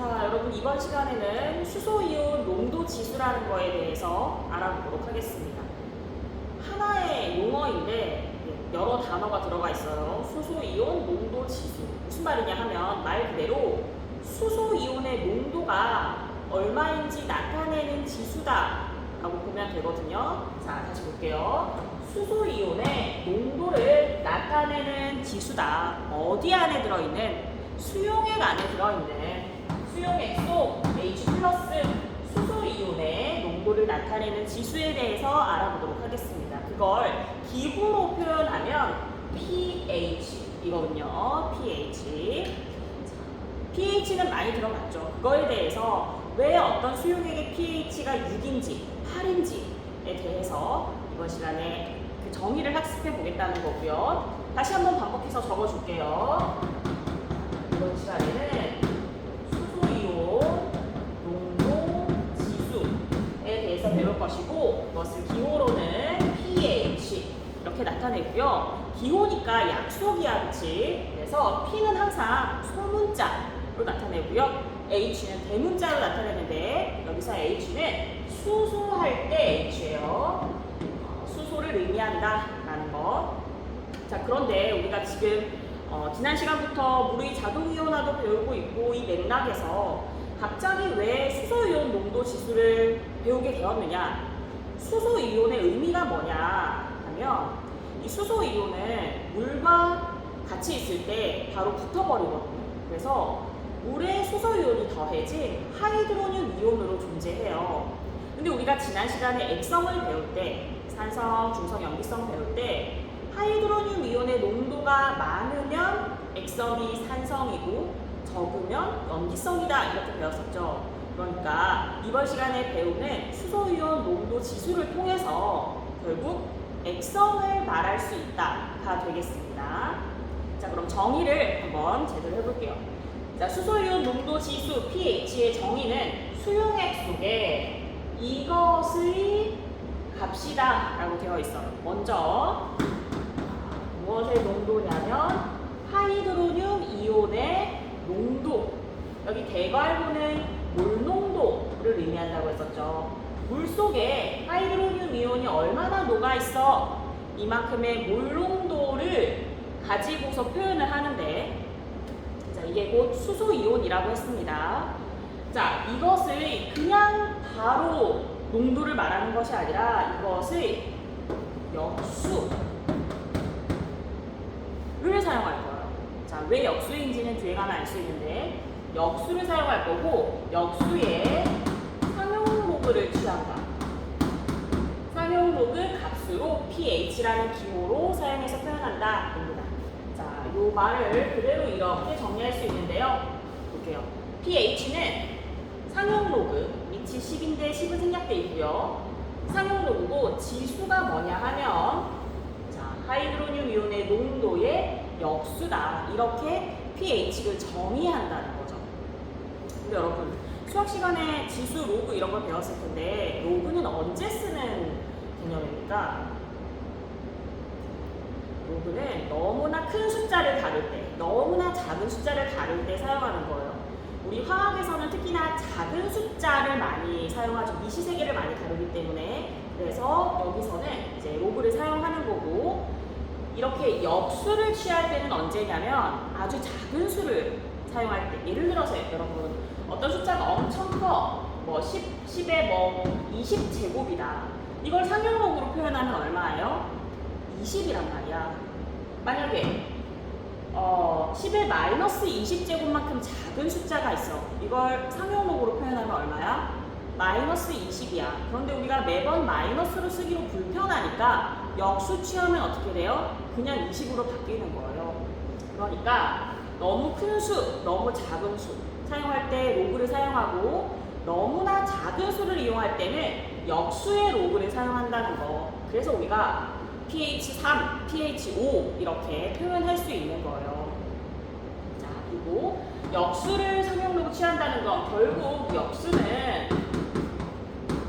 자, 여러분 이번 시간에는 수소이온 농도 지수라는 거에 대해서 알아보도록 하겠습니다. 하나의 용어인데 네, 여러 단어가 들어가 있어요. 수소이온 농도 지수. 무슨 말이냐 하면 말 그대로 수소이온의 농도가 얼마인지 나타내는 지수다. 라고 보면 되거든요. 자, 다시 볼게요. 수소이온의 농도를 나타내는 지수다. 어디 안에 들어있는 수용액 안에 들어있는 수용액 속 H 플러스 수소 이온의 농도를 나타내는 지수에 대해서 알아보도록 하겠습니다. 그걸 기호로 표현하면 pH 이거군요. pH. pH는 많이 들어봤죠. 그거에 대해서 왜 어떤 수용액의 pH가 6인지 8인지에 대해서 이번 시간에 그 정의를 학습해 보겠다는 거고요. 다시 한번 반복해서 적어줄게요. 이번 시간에는 수소이온 농도 대해서 배울 것이고 이것을 기호로는 pH 이렇게 나타내고요. 기호니까 약속이야, 그치? 그래서 P는 항상 소문자로 나타내고요. H는 대문자로 나타내는데 여기서 H는 수소할 때 H예요. 어, 수소를 의미한다라는 것. 자, 그런데 우리가 지금 어, 지난 시간부터 물의 자동이온화도 배우고 있고 이 맥락에서 갑자기 왜 농도 지수를 배우게 되었느냐? 수소이온의 의미가 뭐냐 하면 이 수소이온은 물과 같이 있을 때 바로 붙어버리거든요. 그래서 물에 수소이온이 더해진 하이드로늄 이온으로 존재해요. 근데 우리가 지난 시간에 액성을 배울 때 산성, 중성, 염기성 배울 때 하이드로늄 이온의 농도가 많으면 액성이 산성이고 적으면 염기성이다 이렇게 배웠었죠. 그러니까 이번 시간에 배우는 수소이온 농도 지수를 통해서 결국 액성을 말할 수 있다가 되겠습니다. 자 그럼 정의를 한번 제대로 해볼게요. 자 수소이온 농도 지수 pH의 정의는 수용액 속에 이것의 값이다 라고 되어 있어요. 먼저 무엇의 농도냐면 하이드로늄 이온의 농도. 여기 대괄호는 물 농도를 의미한다고 했었죠. 물 속에 하이드로늄 이온이 얼마나 녹아 있어 이만큼의 물 농도를 가지고서 표현을 하는데 자, 이게 곧 수소 이온이라고 했습니다. 자, 이것을 그냥 바로 농도를 말하는 것이 아니라 이것을 역수 를 사용할 거예요. 자, 왜 역수인지는 뒤에 가면 알 수 있는데 역수를 사용할 거고 역수의 상용 로그를 취한다. 상용 로그 값으로 pH라는 기호로 사용해서 표현한다. 입니다. 자, 이 말을 그대로 이렇게 정리할 수 있는데요. 볼게요. pH는 상용 로그 위치 10인데 10은 생략돼 있고요. 상용 로그고 지수가 뭐냐 하면 자, 하이드로늄 이온의 농도의 역수다. 이렇게 pH를 정의한다는. 근데 여러분, 수학 시간에 지수, 로그 이런 걸 배웠을 텐데, 로그는 언제 쓰는 개념입니까? 로그는 너무나 큰 숫자를 다룰 때, 너무나 작은 숫자를 다룰 때 사용하는 거예요. 우리 화학에서는 특히나 작은 숫자를 많이 사용하죠. 미시세계를 많이 다루기 때문에. 그래서 여기서는 이제 로그를 사용하는 거고, 이렇게 역수를 취할 때는 언제냐면 아주 작은 수를 사용할 때. 예를 들어서 여러분, 어떤 숫자가 엄청 커. 뭐 10, 10에 뭐 20제곱이다. 이걸 상용록으로 표현하면 얼마예요? 20이란 말이야. 만약에 어, 10의 마이너스 20제곱만큼 작은 숫자가 있어. 이걸 상용록으로 표현하면 얼마야? 마이너스 20이야. 그런데 우리가 매번 마이너스로 쓰기로 불편하니까 역수 취하면 어떻게 돼요? 그냥 20으로 바뀌는 거예요. 그러니까 너무 큰 수, 너무 작은 수 사용할 때 로그를 사용하고 너무나 작은 수를 이용할 때는 역수의 로그를 사용한다는 거. 그래서 우리가 pH 3, pH 5 이렇게 표현할 수 있는 거예요. 자, 그리고 역수를 상용로그 취한다는 건 결국 역수는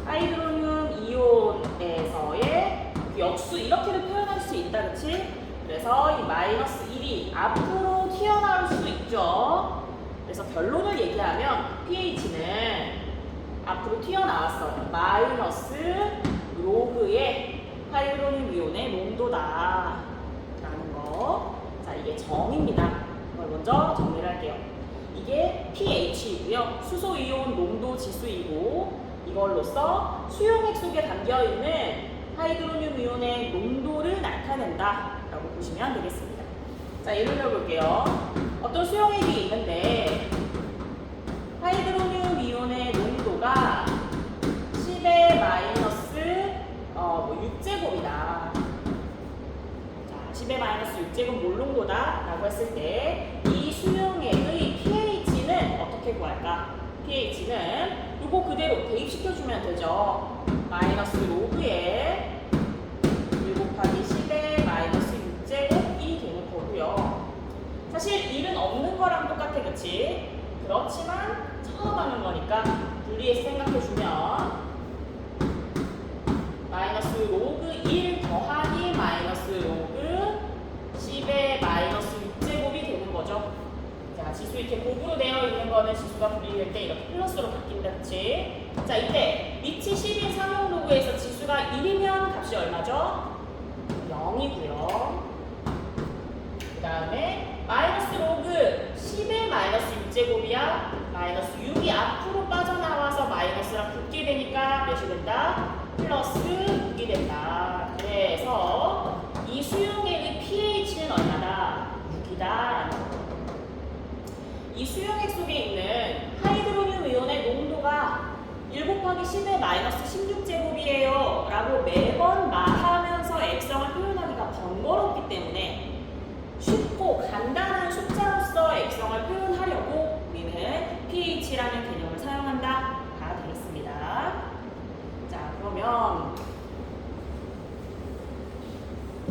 하이드로늄 이온에서의 역수 이렇게도 표현할 수 있다, 그치? 그래서 이 마이너스 1이 앞으로 튀어나올 수 있죠. 그래서 결론을 얘기하면 pH는 앞으로 튀어나왔어요. 마이너스 로그의 하이드로늄 이온의 농도다. 라는 거. 자, 이게 정입니다. 이걸 먼저 정리를 할게요. 이게 pH이고요. 수소 이온 농도 지수이고 이걸로써 수용액 속에 담겨 있는 하이드로늄 이온의 농도를 나타낸다 라고 보시면 되겠습니다. 자, 예를 들어 볼게요. 어떤 수용액이 있는데 하이드로늄 이온의 농도가 10의 마이너스 어, 뭐 6제곱이다. 자, 10의 마이너스 6제곱 몰 농도다 라고 했을 때 이 수용액의 pH는 어떻게 구할까? pH는 이거 그대로 대입시켜주면 되죠. 마이너스 로그에 1 곱하기 10의 마이너스 6제곱이 되는 거고요. 사실 1은 없는 거랑 똑같아, 그치? 그렇지만 처음 하는 거니까 분리해서 생각해주면 마이너스 로그 1 더하기 마이너스 로그 10의 마이너스 6제곱이 되는 거죠. 자, 지수 이렇게 곱으로 되어 있는 거는 지수가 분리될 때 이렇게 플러스로 바뀐다, 그치? 자, 이때 위치 10인 상용 로그에서 지수가 1이면 값이 얼마죠? 0이고요. 그 다음에 마이너스 로그 10의 마이너스 6제곱이야. 마이너스 6이 앞으로 빠져나와서 마이너스랑 붙게 되니까 몇이 된다? 플러스 6이 된다. 그래서 이 수용액의 pH는 얼마다? 6이다. 라는 거. 이 수용액 속에 있는 하이드로늄 이온의 농도가 1 곱하기 10의 마이너스 16제곱이에요. 라고 매번 말하면서 액성을 표현하기가 번거롭기 때문에 쉽고 간단한 숫자로서 액성을 표현하려고 우리는 pH라는 개념을 사용한다. 다 되겠습니다. 자, 그러면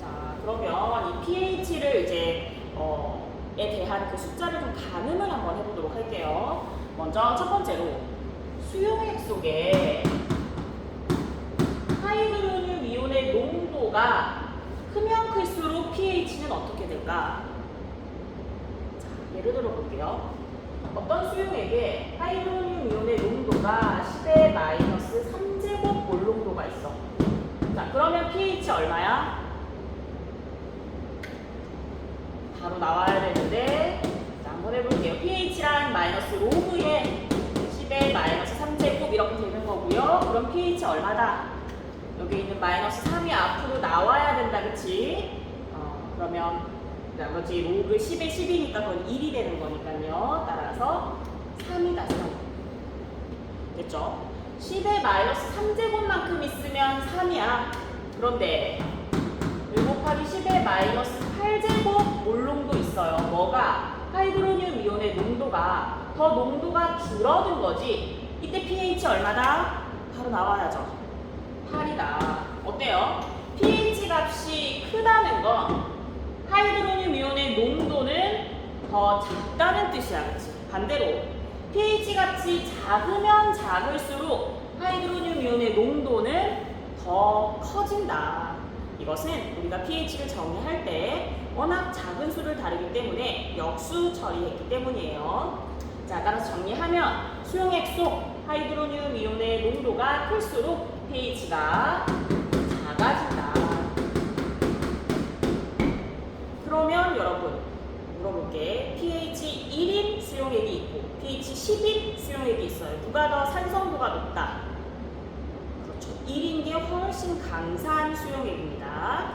자, 그러면 이 pH를 이제 어, 에 대한 그 숫자를 좀 가늠을 한번 해보도록 할게요. 먼저 첫 번째로 수용액 속에 하이드로늄 이온의 농도가 크면 클수록 pH는 어떻게 될까? 자, 예를 들어 볼게요. 어떤 수용액에 하이드로늄 이온의 농도가 10의 마이너스 3제곱 몰 농도가 있어. 자, pH 얼마야? 바로 나와야 되는데 자, 한번 해볼게요. pH란 마이너스 로그의 10의 마이너스 3제곱 이렇게 되는 거고요. 그럼 pH 얼마다? 여기 있는 마이너스 3이 앞으로 나와야 된다, 그치? 어, 그러면 나머지 로그 10에 10이니까 그건 1이 되는 거니까요. 따라서 3이다, 3. 됐죠? 10의 마이너스 3제곱만큼 있으면 3이야. 그런데 1 곱하기 10의 마이너스 8제곱 몰농도 있어요. 뭐가? 하이드로늄 이온의 농도가 더 농도가 줄어든 거지. 이때 pH 얼마다? 바로 나와야죠. 8이다. 어때요? pH 값이 크다는 건 하이드로늄 이온의 농도는 더 작다는 뜻이야. 그치? 반대로 pH 값이 작으면 작을수록 하이드로늄 이온의 농도는 더 커진다. 이것은 우리가 pH를 정의할 때 워낙 작은 수를 다루기 때문에 역수 처리했기 때문이에요. 자, 따라서 정리하면 수용액 속 하이드로늄 이온의 농도가 클수록 pH가 작아진다. 그러면 여러분 물어볼게. pH 1인 수용액이 있고 pH 10인 수용액이 있어요. 누가 더 산성도가 높다? 그렇죠. 1인 게 훨씬 강산 수용액입니다.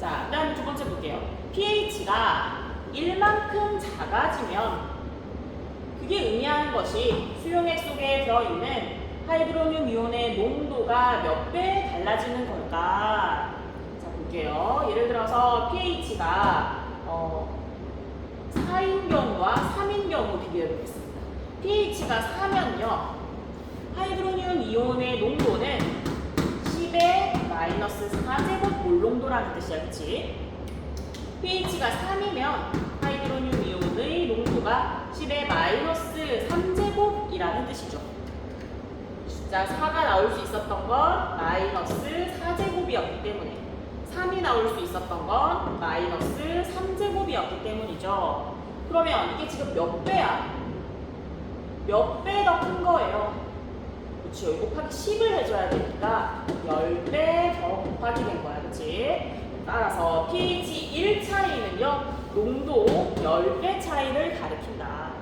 자, 그 다음 두 번째 볼게요. pH가 1만큼 작아지면 그게 의미하는 것이 수용액 속에 들어있는 하이드로늄 이온의 농도가 몇 배 달라지는 걸까? 자, 볼게요. 예를 들어서 pH가 어, 4인 경우와 3인 경우 비교해 보겠습니다. pH가 4면요. 하이드로늄 이온의 농도는 10의 마이너스 4제곱 몰 농도라는 뜻이야, 그치? pH가 3이면 하이드로늄 이온의 농도가 10의 마이너스 3제곱이라는 뜻이죠. 숫자 4가 나올 수 있었던 건 마이너스 4제곱이었기 때문에 3이 나올 수 있었던 건 마이너스 3제곱이었기 때문이죠. 그러면 이게 지금 몇 배야? 몇 배 더 큰 거예요. 여기 곱하기 10을 해줘야 되니까 10배 더 곱하기 된 거야. 그렇지? 따라서 pH 1 차이는요. 농도 10배 차이를 가리킨다.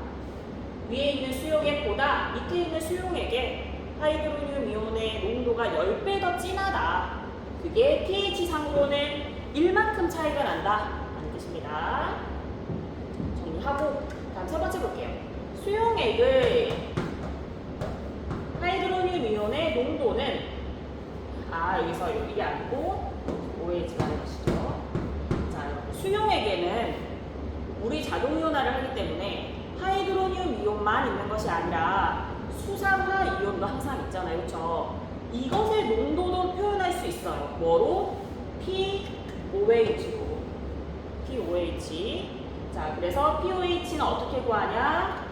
위에 있는 수용액보다 밑에 있는 수용액의 하이드로늄 이온의 농도가 10배 더 진하다. 그게 pH 상으로는 1만큼 차이가 난다. 라는 뜻입니다. 정리하고 다음 세 번째 볼게요. 수용액의 하이드로늄 이온의 농도는 아 여기서 이게 아니고 오해지가 해보시죠. 자 여러분 수용액에는 우리 자동 이온화를 하기 때문에 하이드로늄 이온만 있는 것이 아니라 수산화 이온도 항상 있잖아요. 그렇죠? 이것의 농도도 표현할 수 있어요. 뭐로? POH로. POH. 자, 그래서 POH는 어떻게 구하냐?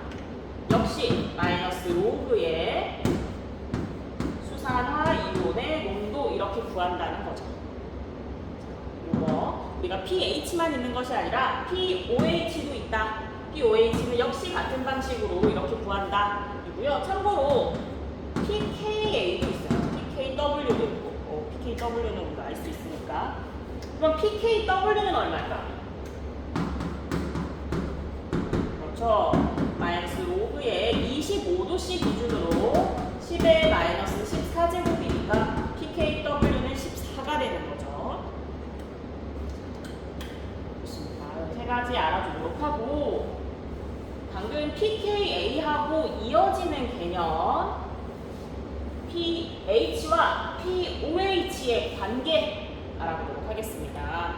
역시 마이너스 로그의 수산화 이온의 농도 이렇게 구한다는 거죠. 이거 우리가 pH만 있는 것이 아니라 POH도 있다. POH는 역시 같은 방식으로 이렇게 구한다. 이고요. 참고로 pKa도 있어요. pKW도 있고, 어, pKW는 우리가 알 수 있으니까. 그럼 pKW는 얼마일까? 그렇죠. 마이너스 로그의 25도씨 기준으로 10의 마이너스 14제곱이니까 pKW는 14가 되는 거죠. 좋습니다. 세 가지 알아두도록 하고 방금 pKa하고 이어지는 개념 pH와 pOH의 관계 알아보도록 하겠습니다.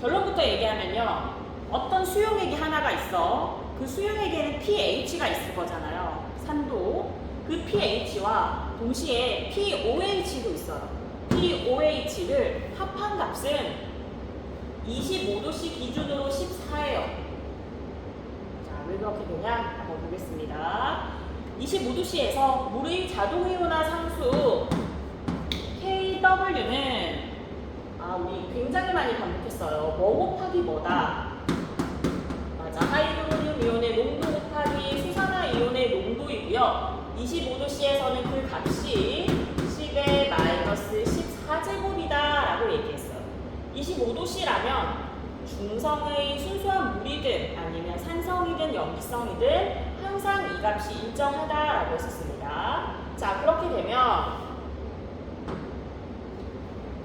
결론부터 얘기하면요. 어떤 수용액이 하나가 있어. 그 수용액에는 pH가 있을 거잖아요. 산도. 그 pH와 동시에 pOH도 있어요. pOH를 합한 값은 25도씨 기준으로 14예요. 자, 왜 그렇게 되냐? 한번 보겠습니다. 25도씨에서 물의 자동이온화 상수 KW는 아, 우리 굉장히 많이 반복했어요. 뭐 곱하기 뭐다? 맞아. 하이드로늄 이온의 농도 곱하기 수산화 이온의 농도이고요. 25도씨에서는 그 값이 25도씨라면 중성의 순수한 물이든 아니면 산성이든 염기성이든 항상 이 값이 일정하다라고 했었습니다. 자, 그렇게 되면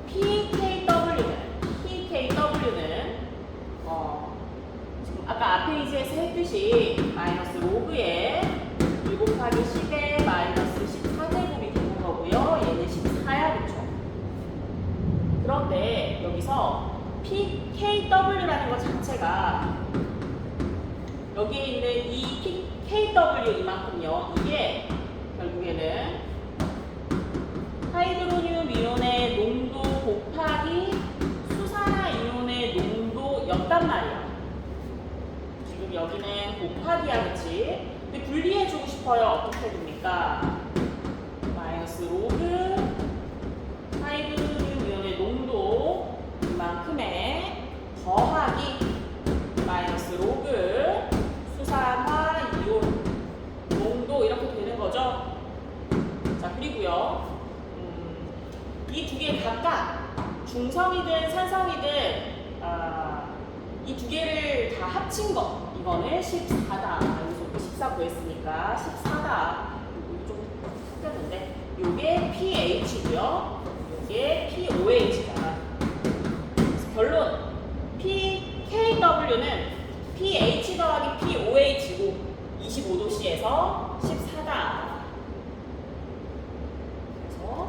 PKW는 PKW는 어, 지금 아까 앞 페이지에서 했듯이 마이너스 로그에 1 곱하기 10의 마이너스 14제곱이 되는 거고요. 얘는 14야 그쵸? 그런데 여기서 PKW라는 것 자체가 여기에 있는 이 PKW 이만큼요. 이게 결국에는 하이드로늄 이온의 농도 곱하기 수산화 이온의 농도였단 말이야. 지금 여기는 곱하기야, 그치? 근데 분리해주고 싶어요. 어떻게 됩니까? 더하기 마이너스 로그 수산화 이온 농도 이렇게 되는 거죠. 자 그리고요. 음, 이두 개 각각 중성이든 산성이든 아, 이두 개를 다 합친 거. 이거는 14다. 여기서 14 구했으니까 14다. 이거 좀 섞였는데 요게 pH고요. 요게 pOH다. 결론 pKW는 pH 더하기 pOH고 25도씨에서 14다 그래서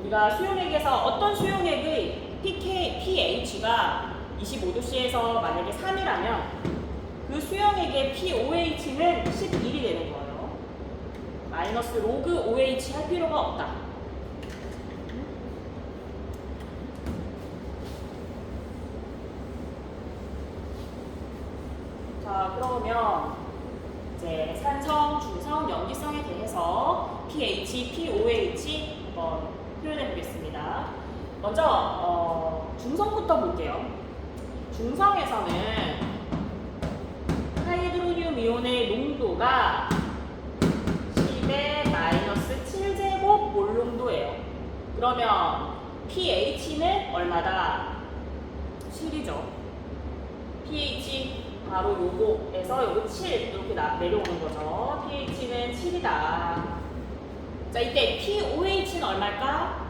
우리가 수용액에서 어떤 수용액의 pK, pH가 25도씨에서 만약에 3이라면 그 수용액의 pOH는 11이 되는 거예요. 마이너스 로그 OH 할 필요가 없다. 자, 그러면 이제 산성, 중성, 염기성에 대해서 pH, pOH 한번 표현해 보겠습니다. 먼저 어, 중성부터 볼게요. 중성에서는 하이드로늄 이온의 농도가 10의 마이너스 7제곱 몰 농도예요. 그러면 pH는 얼마다? 7이죠. pH 바로 요거에서 요거 7 이렇게 나, 내려오는 거죠. pH는 7이다. 자 이때 pOH는 얼마일까?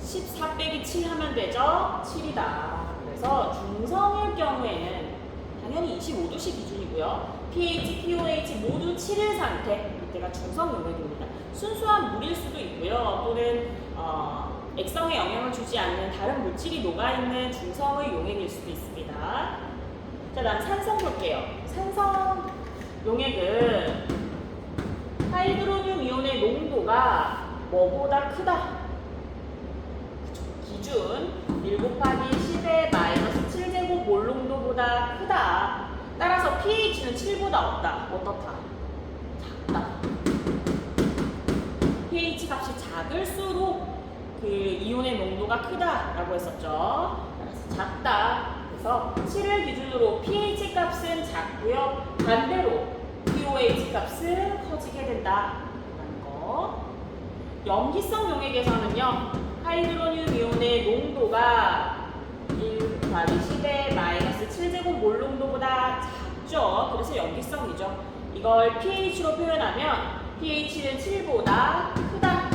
14 빼기 7 하면 되죠? 7이다. 그래서 중성일 경우에는 당연히 25도씨 기준이고요. pH, pOH 모두 7일 상태. 이때가 중성 용액입니다. 순수한 물일 수도 있고요. 또는 어, 액성에 영향을 주지 않는 다른 물질이 녹아있는 중성의 용액일 수도 있습니다. 자, 다음 산성 볼게요. 산성 용액은 하이드로늄 이온의 농도가 뭐보다 크다? 기준 1 곱하기 10의 마이너스 7제곱 몰 농도보다 크다. 따라서 pH는 7보다 없다. 어떻다? 작다. pH 값이 작을수록 그 이온의 농도가 크다라고 했었죠. 작다. 그래서 7을 기준으로 pH 값은 작고요. 반대로 pOH 값은 커지게 된다라는 거. 염기성 용액에서는요. 하이드로늄 이온의 농도가 1 곱하기 10의 마이너스 7제곱 몰 농도보다 작죠. 그래서 염기성이죠. 이걸 pH로 표현하면 pH는 7보다 크다.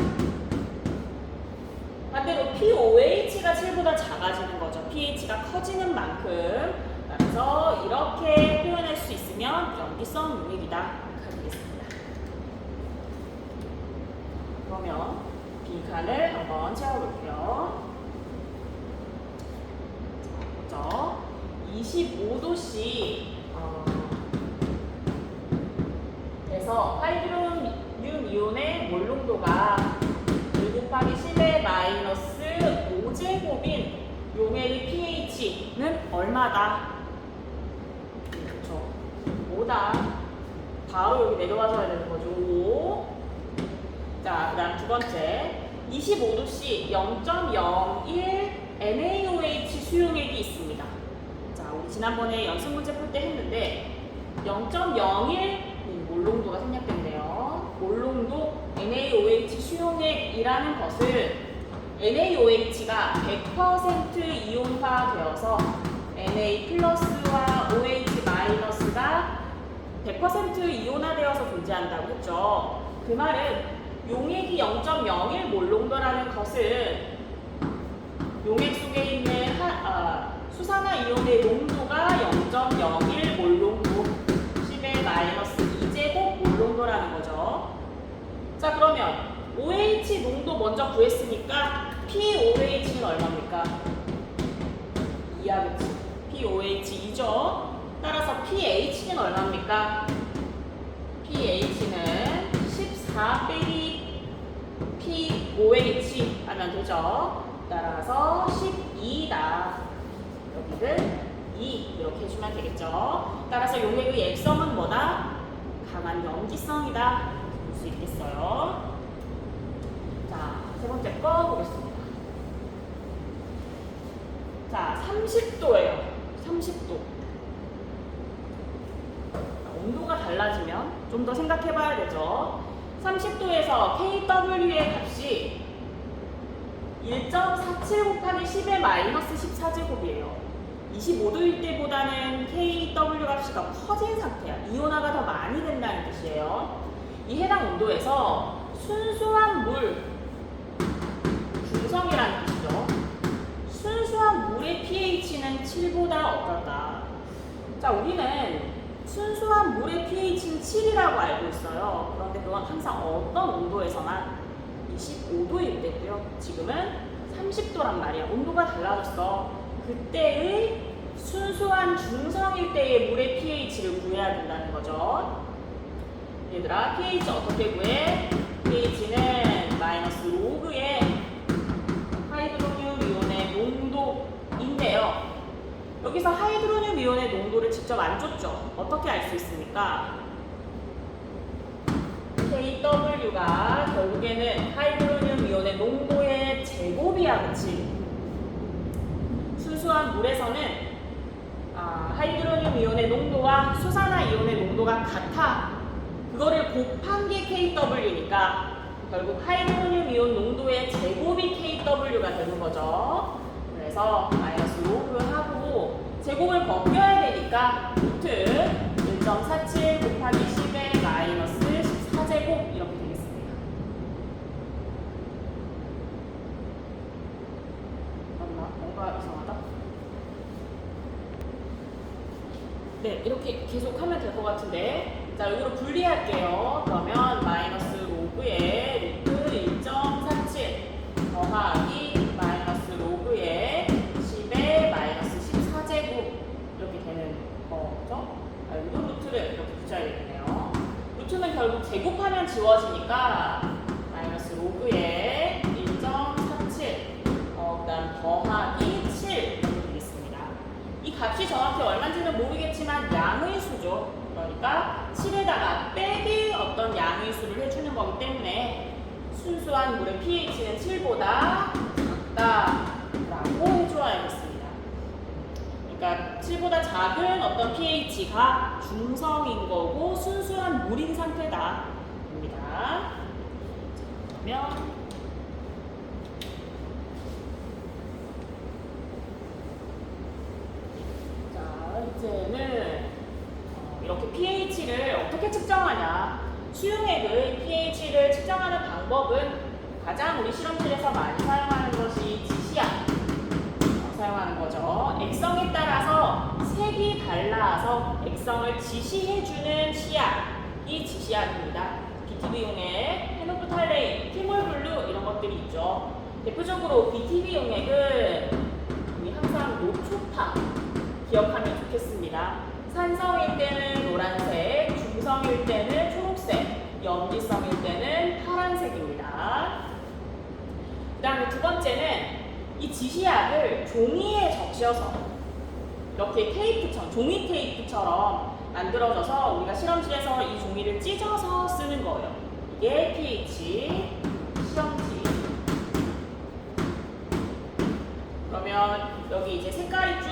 반대로 pOH가 7보다 작아지는 거죠. pH가 커지는 만큼. 그래서 이렇게 표현할 수 있으면 염기성 용액이다. 이렇게 되겠습니다. 그러면 빈칸을 한번 채워볼게요. 자, 먼저 25도씨 어, 에서 하이드로늄 이온의 몰 농도가 1 곱하기 10의 마이너스 5제곱인 용액의 pH는 얼마다? 그렇죠. 5다. 바로 여기 내려와줘야 되는 거죠. 5. 자, 그 다음 두 번째. 25도씨 0.01 NaOH 수용액이 있습니다. 자, 우리 지난번에 연습 문제 풀 때 했는데 0.01 몰농도가 생략된대요. 몰농도 NaOH 수용액 이라는 것은 NaOH가 100% 이온화되어서 Na 플러스와 OH 마이너스가 100% 이온화되어서 존재한다고 했죠. 그 말은 용액이 0.01 몰농도라는 것은 용액 속에 있는 하, 아, 수산화 이온의 농도가 0.01 몰농도 10의 마이너스 2제곱 몰농도라는 거죠. 자 그러면 OH 농도 먼저 구했으니까 pOH는 얼마입니까? 2야 그치? pOH 2죠. 따라서 pH는 얼마입니까? pH는 14 빼기 pOH 하면 되죠. 따라서 12다. 여기를 2 이렇게 해주면 되겠죠. 따라서 용액의 액성은 뭐다? 강한 염기성이다. 볼 수 있겠어요. 자, 세 번째 거 보겠습니다. 자, 30도예요. 30도. 온도가 달라지면 좀 더 생각해 봐야 되죠. 30도에서 KW의 값이 1.47 곱하기 10의 마이너스 14제곱이에요. 25도일 때보다는 KW 값이 더 커진 상태야. 이온화가 더 많이 된다는 뜻이에요. 이 해당 온도에서 순수한 물, 중성이라는 뜻이죠. 순수한 물의 pH는 7보다 어떨까? 자, 우리는 순수한 물의 pH는 7이라고 알고 있어요. 그런데 그건 항상 어떤 온도에서나 25도일 때고요. 지금은 30도란 말이야. 온도가 달라졌어. 그때의 순수한 중성일 때의 물의 pH를 구해야 된다는 거죠. 얘들아, pH 어떻게 구해? pH는 마이너스 로그의 하이드로늄 이온의 농도인데요. 여기서 하이드로늄 이온의 농도를 직접 안 줬죠. 어떻게 알 수 있습니까? KW가 결국에는 하이드로늄 이온의 농도의 제곱이야, 그치? 순수한 물에서는 아, 하이드로늄 이온의 농도와 수산화 이온의 농도가 같아. 그거를 곱한 게 KW니까 결국 하이드로늄 이온 농도의 제곱이 KW가 되는 거죠. 그래서 마이너스 로그 하고 제곱을 벗겨야 되니까 루트 1.47 곱하기 10의 마이너스 14제곱 이렇게 되겠습니다. 맞나? 뭔가 이상하다. 네, 이렇게 계속 하면 될 것 같은데. 자, 여기로 분리할게요. 그러면 마이너스 로그의 루트 1.47 더하기 마이너스 로그의 10의 마이너스 14제곱 이렇게 되는 거죠. 아, 여기도 루트를 이렇게 붙여야 되겠네요. 루트는 결국 제곱하면 지워지니까 마이너스 로그의 1.47 어, 그다음 더하기 7 이렇게 되겠습니다. 이 값이 정확히 얼마인지는 모르겠지만 양의 수죠. 그러니까 7에다가 빼기 어떤 양의 수를 해주는 거기 때문에 순수한 물의 pH는 7보다 작다라고 해줘야겠습니다. 그러니까 7보다 작은 어떤 pH가 중성인 거고 순수한 물인 상태다. 입니다. 자, 그러면 자, 이제는 어, 이렇게 pH를 어떻게 측정하냐. 수용액의 pH를 측정하는 방법은 가장 우리 실험실에서 많이 사용하는 것이 지시약 어, 사용하는 거죠. 액성에 따라서 색이 달라서 액성을 지시해주는 시약이 지시약입니다. BTB 용액, 헤노프탈레인, 티몰블루 이런 것들이 있죠. 대표적으로 BTB 용액은 우리 항상 노초파 기억하면 좋겠습니다. 산성일 때는 노란색, 중성일 때는 초록색, 염기성일 때는 파란색입니다. 그 다음에 두 번째는 이 지시약을 종이에 적셔서 이렇게 테이프처럼, 종이 테이프처럼 만들어져서 우리가 실험실에서 이 종이를 찢어서 쓰는 거예요. 이게 pH 시험지. 그러면 여기 이제 색깔이 쭉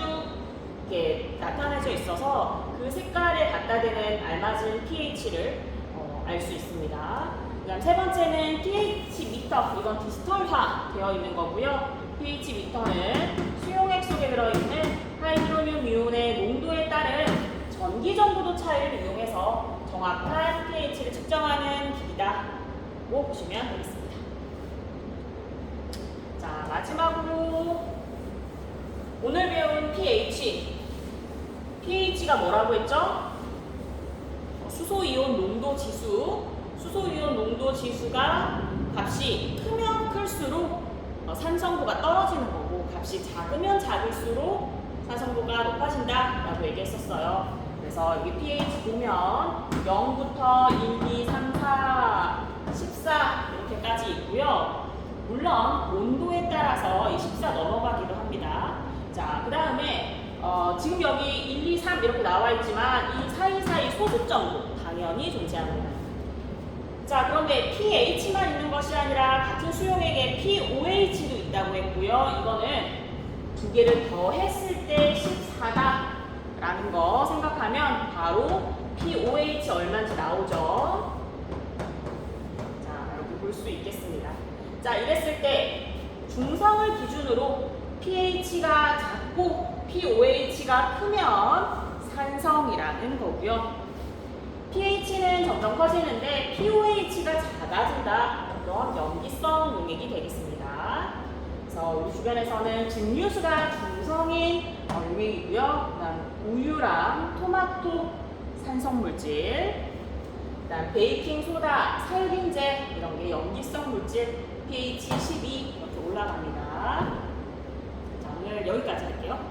이렇게 나타내져 있어서 그 색깔에 갖다 대는 알맞은 pH를 어, 알수 있습니다. 그다음 세 번째는 pH 미터 이건 디지털화 되어 있는 거고요. pH 미터는 수용액 속에 들어 있는 하이드로늄 이온의 농도에 따른 전기 전도도 차이를 이용해서 정확한 pH를 측정하는 기기다고 보시면 되겠습니다. 자 마지막으로 오늘 배운 pH. pH가 뭐라고 했죠? 어, 수소이온 농도 지수. 수소이온 농도 지수가 값이 크면 클수록 어, 산성도가 떨어지는 거고 값이 작으면 작을수록 산성도가 높아진다 라고 얘기했었어요. 그래서 여기 pH 보면 0부터 1, 2, 3, 4, 14 이렇게까지 있고요. 물론 온도에 따라서 이 14 넘어가기도 합니다. 자, 그 다음에 어, 지금 여기 1, 2, 3 이렇게 나와 있지만 이 사이사이 소수점도 당연히 존재합니다. 자, 그런데 pH만 있는 것이 아니라 같은 수용액에 pOH도 있다고 했고요. 이거는 두 개를 더했을 때 14다라는 거 생각하면 바로 pOH 얼마인지 나오죠. 자, 이렇게 볼 수 있겠습니다. 자, 이랬을 때 중성을 기준으로 pH가 작고 pOH가 크면 산성이라는 거고요. pH는 점점 커지는데 pOH가 작아진다. 그럼 염기성 용액이 되겠습니다. 그래서 우리 주변에서는 증류수가 중성인 어, 용액이고요. 그다음 우유랑 토마토 산성 물질, 그다음 베이킹 소다, 살균제 이런 게 염기성 물질 pH 12 이렇게 올라갑니다. 자 오늘 여기까지 할게요.